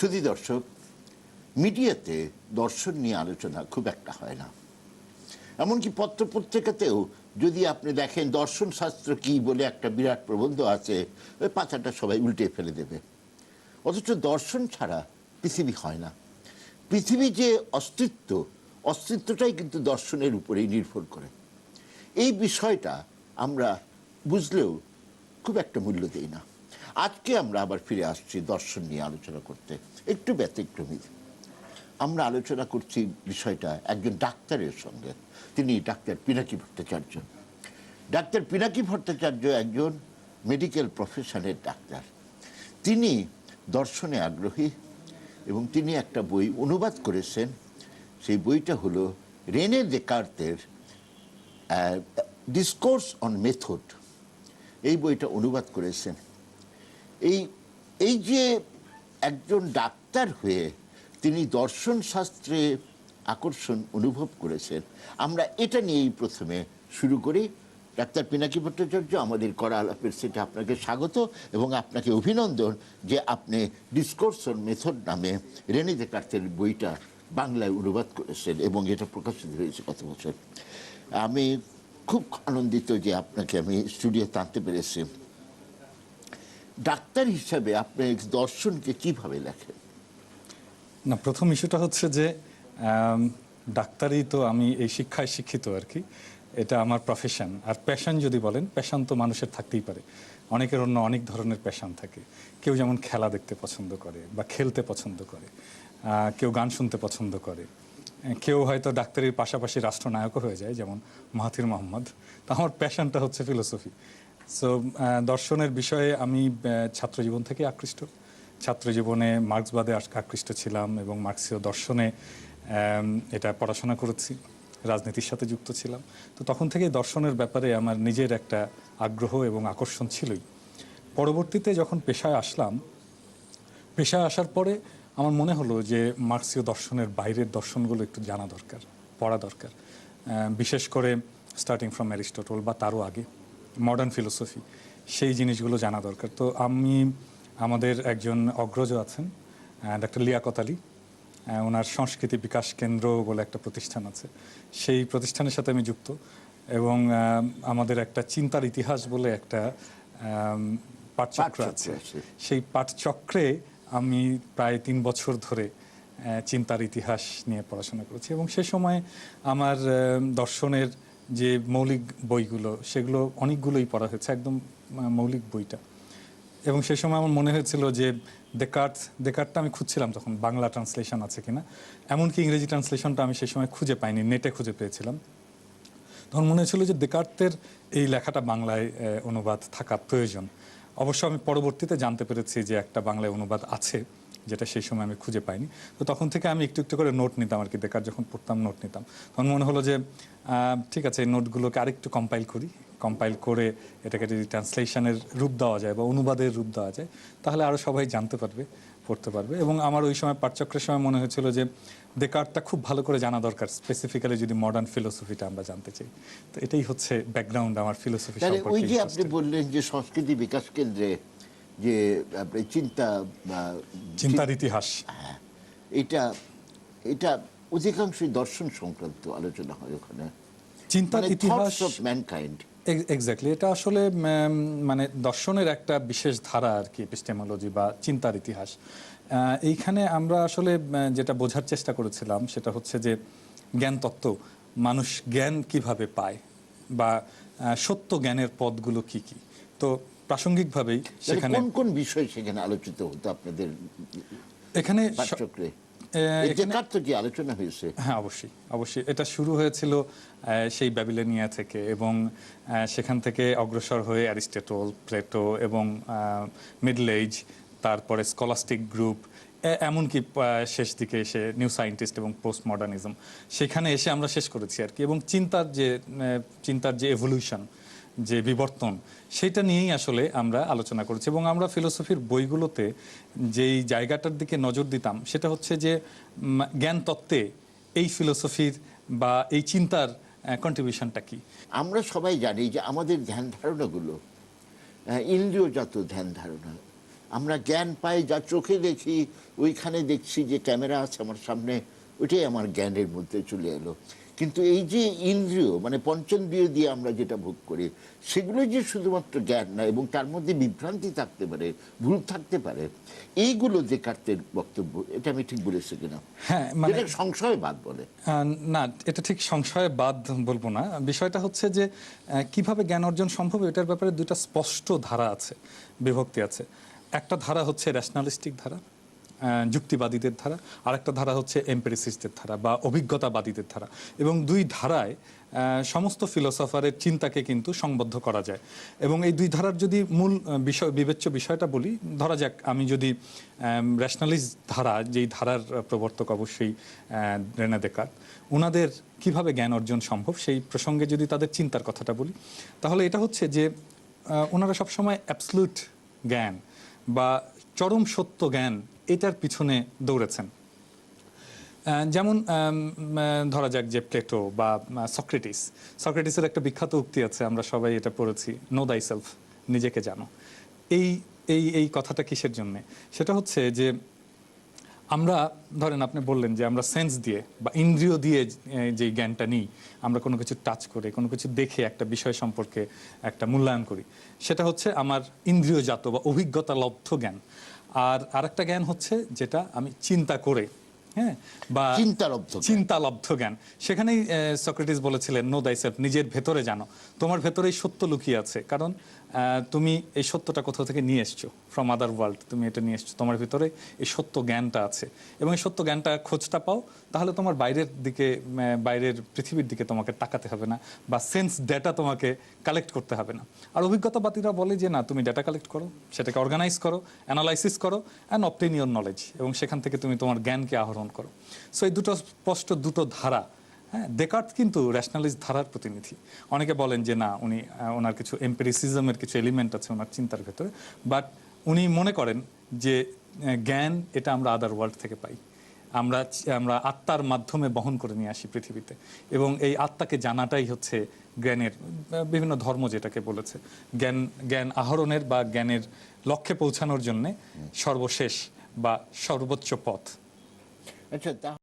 শুধু দর্শক, মিডিয়াতে দর্শন নিয়ে আলোচনা খুব একটা হয় না। এমনকি পত্র পত্রিকাতেও যদি আপনি দেখেন দর্শন শাস্ত্র কি বলে একটা বিরাট প্রবন্ধ আছে, ওই পাতাটা সবাই উল্টে ফেলে দেবে। অথচ দর্শন ছাড়া পৃথিবী হয় না। পৃথিবী যে অস্তিত্ব, অস্তিত্বটাই কিন্তু দর্শনের উপরেই নির্ভর করে। এই বিষয়টা আমরা বুঝলেও খুব একটা মূল্য দিই না। আজকে আমরা আবার ফিরে আসছি দর্শন নিয়ে আলোচনা করতে। একটু ব্যতিক্রমী। আমরা আলোচনা করছি বিষয়টা একজন ডাক্তারের সঙ্গে। তিনি ডাক্তার পিনাকি ভট্টাচার্য। ডাক্তার পিনাকি ভট্টাচার্য একজন মেডিকেল প্রফেশনের ডাক্তার। তিনি দর্শনে আগ্রহী এবং তিনি একটা বই অনুবাদ করেছেন। সেই বইটা হলো রেনে দেকার্তের ডিসকোর্স অন মেথড এই বইটা অনুবাদ করেছেন। এই এই যে একজন ডাক্তার হয়ে তিনি দর্শন শাস্ত্রে আকর্ষণ অনুভব করেছেন, আমরা এটা নিয়েই প্রথমে শুরু করি। ডাক্তার পিনাকি ভট্টাচার্য, আমাদের করা আলাপের সেটা আপনাকে স্বাগত এবং আপনাকে অভিনন্দন যে আপনি ডিসকোর্স অন মেথড নামে রেনি দেকার্তের বইটা বাংলায় অনুবাদ করেছেন এবং এটা প্রকাশিত হয়েছে গত বছর। আমি খুব আনন্দিত যে আপনাকে আমি স্টুডিওতে আনতে পেরেছি। ডাক্তার হিসাবে আপনি দর্শনকে কীভাবে লেখেন? না প্রথম ইস্যুটা হচ্ছে যে আম, ডাক্তারি তো আমি এই শিক্ষায় শিক্ষিত আর কি। এটা আমার প্রফেশন আর প্যাশন যদি বলেন প্যাশন তো মানুষের থাকতেই পারে। অনেকের অন্য অনেক ধরনের প্যাশন থাকে। কেউ যেমন খেলা দেখতে পছন্দ করে বা খেলতে পছন্দ করে কেউ গান শুনতে পছন্দ করে। কেউ হয়তো ডাক্তারির পাশাপাশি রাষ্ট্রনায়কও হয়ে যায় যেমন মাহাথির মোহাম্মদ। তো আমার প্যাশনটা হচ্ছে ফিলোসফি সো দর্শনের বিষয়ে আমি ছাত্রজীবন থেকে আকৃষ্ট। ছাত্র জীবনে মার্ক্সবাদে আক- আকৃষ্ট ছিলাম এবং মার্ক্সীয় দর্শনে এটা পড়াশোনা করেছি, রাজনীতির সাথে যুক্ত ছিলাম। তো তখন থেকে দর্শনের ব্যাপারে আমার নিজের একটা আগ্রহ এবং আকর্ষণ ছিলই। পরবর্তীতে যখন পেশায় আসলাম, পেশায় আসার পরে আমার মনে হলো যে মার্ক্সীয় দর্শনের বাইরের দর্শনগুলো একটু জানা দরকার, পড়া দরকার। বিশেষ করে স্টার্টিং ফ্রম অ্যারিস্টটল বা তারও আগে। মডার্ন ফিলোসফি সেই জিনিসগুলো জানা দরকার। তো আমি আমাদের একজন অগ্রজ আছেন ডাক্তার লিয়াকত আলী ওনার সংস্কৃতি বিকাশ কেন্দ্র বলে একটা প্রতিষ্ঠান আছে। সেই প্রতিষ্ঠানের সাথে আমি যুক্ত এবং আমাদের একটা চিন্তার ইতিহাস বলে একটা পাঠচক্র আছে। সেই পাঠচক্রে আমি প্রায় তিন বছর ধরে চিন্তার ইতিহাস নিয়ে পড়াশোনা করেছি এবং সে সময় আমার দর্শনের যে মৌলিক বইগুলো, সেগুলো অনেকগুলোই পড়া হয়েছে, একদম মৌলিক বইটা। এবং সে সময় আমার মনে হয়েছিল যে দেকার্ট দেকার্টটা আমি খুঁজছিলাম তখন, বাংলা ট্রান্সলেশন আছে কিনা। এমনকি ইংরেজি ট্রান্সলেশনটা আমি সে সময় খুঁজে পাইনি নেটে খুঁজে পেয়েছিলাম। তখন মনে হয়েছিল যে দেকার্তের এই লেখাটা বাংলায় অনুবাদ থাকা প্রয়োজন। অবশ্য আমি পরবর্তীতে জানতে পেরেছি যে একটা বাংলায় অনুবাদ আছে। যেটা সেই সময় আমি খুঁজে পাইনি। তো তখন থেকে আমি একটু একটু করে নোট নিতাম আর কি দেখার যখন পড়তাম নোট নিতাম। তখন মনে হলো যে ঠিক আছে এই নোটগুলোকে আরেকটু কম্পাইল করি। কম্পাইল করে এটাকে যদি ট্রান্সলেশনের রূপ দেওয়া যায় বা অনুবাদের রূপ দেওয়া যায় তাহলে আরও সবাই জানতে পারবে পড়তে পারবে। এবং আমার ওই সময় পাঠচক্রের সময় মনে হয়েছিল যে দেকার্টটা খুব ভালো করে জানা দরকার স্পেসিফিক্যালি যদি মডার্ন ফিলোসফিটা আমরা জানতে চাই। তো এটাই হচ্ছে ব্যাকগ্রাউন্ড আমার ফিলোসফি তাহলে ওই যে আপনি বললেন যে সংস্কৃতি বিকাশ কেন্দ্রে যে আপনি চিন্তা বা চিন্তার ইতিহাস। হ্যাঁ, এটা এটা অধিকাংশই দর্শন সংক্রান্ত আলোচনা হয় ওখানে। চিন্তার মানে ইতিহাস অফ ম্যানকাইন্ড এক্স্যাক্টলি এটা আসলে মানে দর্শনের একটা বিশেষ ধারা আর কি এপিস্টেমোলজি বা চিন্তার ইতিহাস। এইখানে আমরা আসলে যেটা বোঝার চেষ্টা করেছিলাম সেটা হচ্ছে যে জ্ঞান তত্ত্ব মানুষ জ্ঞান কীভাবে পায়? বা সত্য জ্ঞানের পদগুলো কি কি? তো প্রাসঙ্গিকভাবেই সেখানে কোন কোন বিষয় সেখানে আলোচিত হতো আপনাদের এখানে পাঠচক্রে? কি আলোচনা হয়েছে। হ্যাঁ অবশ্যই অবশ্যই। এটা শুরু হয়েছিল সেই ব্যাবিলনিয়া থেকে এবং সেখান থেকে অগ্রসর হয়ে অ্যারিস্টেটল প্লেটো এবং মিডল এজ তারপরে স্কলাস্টিক গ্রুপ এমনকি শেষ দিকে এসে নিউ সায়েন্টিস্ট এবং পোস্ট মডার্নিজম সেখানে এসে আমরা শেষ করেছি আর কি। এবং চিন্তার যে চিন্তার যে এভলিউশন যে বিবর্তন, সেটা নিয়েই আসলে আমরা আলোচনা করেছি এবং আমরা ফিলোসফির বইগুলোতে যেই জায়গাটার দিকে নজর দিতাম, সেটা হচ্ছে যে জ্ঞান তত্ত্বে এই ফিলোসফির বা এই চিন্তার কন্ট্রিবিউশনটা কি? আমরা সবাই জানি যে আমাদের ধ্যান ধারণাগুলো ইন্দ্রিয়জাত ধ্যান ধারণা। আমরা জ্ঞান পাই যা চোখে দেখি, ওইখানে দেখছি যে ক্যামেরা আছে আমার সামনে, ওইটাই আমার জ্ঞানের মধ্যে চলে এলো। কিন্তু এই যে ইন্দ্রিয় মানে পঞ্চেন্দ্রিয় দিয়ে আমরা যেটা ভোগ করি সেগুলো যে শুধুমাত্র জ্ঞান না এবং তার মধ্যে বিভ্রান্তি থাকতে পারে ভুল থাকতে পারে এইগুলো যে কার্তের বক্তব্য এটা আমি ঠিক বলেছি কিনা? হ্যাঁ মানে সংশয়বাদ বলে। না এটা ঠিক সংশয়ে বাদ বলব না। বিষয়টা হচ্ছে যে কীভাবে জ্ঞান অর্জন সম্ভব এটার ব্যাপারে দুইটা স্পষ্ট ধারা আছে বিভক্তি আছে। একটা ধারা হচ্ছে ন্যাশনালিস্টিক ধারা যুক্তিবাদীদের ধারা আর একটা ধারা হচ্ছে এম্পেরিসিস্টদের ধারা বা অভিজ্ঞতাবাদীদের ধারা এবং দুই ধারায় সমস্ত ফিলোসফারের চিন্তাকে কিন্তু সংবদ্ধ করা যায় এবং এই দুই ধারার যদি মূল বিষয়, বিবেচ্য বিষয়টা বলি, ধরা যাক আমি যদি ন্যাশনালিস্ট ধারা, যেই ধারার প্রবর্তক অবশ্যই রেনা দেকার্ত ওনাদের কীভাবে জ্ঞান অর্জন সম্ভব সেই প্রসঙ্গে যদি তাদের চিন্তার কথাটা বলি, তাহলে এটা হচ্ছে যে ওনারা সবসময় অ্যাবসলুট জ্ঞান বা চরম সত্য জ্ঞান এটার পিছনে দৌড়েছেন। যেমন ধরা যাক যে প্লেটো বা সক্রেটিস। সক্রেটিসের একটা বিখ্যাত উক্তি আছে, আমরা সবাই এটা পড়েছি নো দাই সেলফ নিজেকে জানো। এই এই এই কথাটা কিসের জন্য? সেটা হচ্ছে যে, আমরা, ধরেন আপনি বললেন যে আমরা সেন্স দিয়ে বা ইন্দ্রিয় দিয়ে যে- জ্ঞানটা নিই, আমরা কোনো কিছু টাচ করে, কোনো কিছু দেখে একটা বিষয় সম্পর্কে একটা মূল্যায়ন করি। সেটা হচ্ছে আমার ইন্দ্রিয়জাত বা অভিজ্ঞতা লব্ধ জ্ঞান। আর আরেকটা জ্ঞান হচ্ছে যেটা আমি চিন্তা করে হ্যাঁ বা চিন্তালব্ধ জ্ঞান। চিন্তালব্ধ জ্ঞান। সেখানেই সক্রেটিস বলেছিলেন নো দাই সেফ নিজের ভেতরে জানো। তোমার ভেতরেই সত্য লুকিয়ে আছে। কারণ আহ, তুমি এই সত্যটা কোথাও থেকে নিয়ে এসছো। ফ্রম আদার ওয়ার্ল্ড তুমি এটা নিয়ে এসছো, তোমার ভিতরে এই সত্য জ্ঞানটা আছে। এবং এই সত্য জ্ঞানটা খোঁজটা পাও, তাহলে তোমার বাইরের দিকে বাইরের পৃথিবীর দিকে তোমাকে তাকাতে হবে না, বা সেন্স ডেটা তোমাকে কালেক্ট করতে হবে না। আর অভিজ্ঞতাবাদীরা বলে যে, না, তুমি ডেটা কালেক্ট করো, সেটাকে অর্গানাইজ করো অ্যানালাইসিস করো অ্যান্ড অপটেন ইউর নলেজ এবং সেখান থেকে তুমি তোমার জ্ঞানকে আহরণ করো। সো এই দুটো স্পষ্ট দুটো ধারা হ্যাঁ ডেকার্ট কিন্তু ন্যাশনালিস্ট ধারার প্রতিনিধি। অনেকে বলেন যে, না, উনি ওনার কিছু এম্পেরিসিজমের কিছু এলিমেন্ট আছে ওনার চিন্তার ভেতরে। বাট উনি মনে করেন যে জ্ঞান এটা আমরা আদার ওয়ার্ল্ড থেকে পাই। আমরা আমরা আত্মার মাধ্যমে বহন করে নিয়ে আসি পৃথিবীতে। এবং এই আত্মাকে জানাটাই হচ্ছে জ্ঞানের বিভিন্ন ধর্ম যেটাকে বলেছে। জ্ঞান জ্ঞান আহরণের বা জ্ঞানের লক্ষ্যে পৌঁছানোর জন্যে সর্বশেষ বা সর্বোচ্চ পথ। আচ্ছা